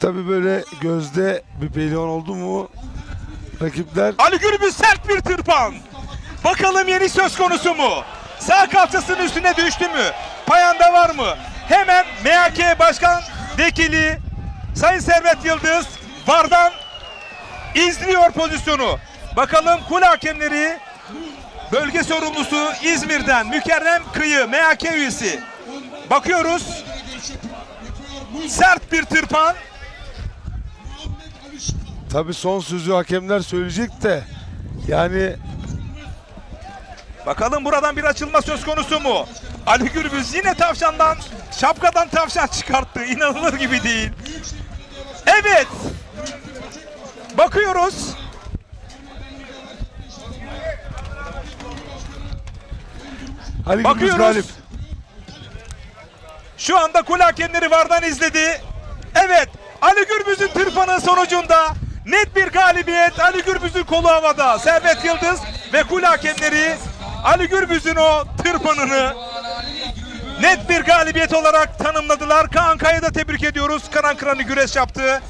Tabi böyle gözde bir pehlivan oldu mu rakipler Ali Gürbüz sert bir tırpan. Bakalım yeni söz konusu mu? Sağ kalçasının üstüne düştü mü? Payanda var mı? Hemen MHK Başkan Vekili Sayın Servet Yıldız Vardan izliyor pozisyonu. Bakalım kul hakemleri bölge sorumlusu İzmir'den Mükerrem Kıyı MHK üyesi. Bakıyoruz. Sert bir tırpan. Tabi son sözü hakemler söyleyecek de yani Bakalım buradan bir açılma söz konusu mu? Ali Gürbüz yine tavşandan, şapkadan tavşan çıkarttı. İnanılır gibi değil. Evet. Bakıyoruz. Ali Gürbüz Bakıyoruz. galip. Şu anda kul hakemleri vardan izledi. Evet. Sonucunda net bir galibiyet. Ali Gürbüz'ün kolu havada. Servet Yıldız ve kul hakemleri Ali Gürbüz'ün o tırpanını net bir galibiyet olarak tanımladılar. Kaan Kaya'yı da tebrik ediyoruz. Kıran kıranı güreş yaptı.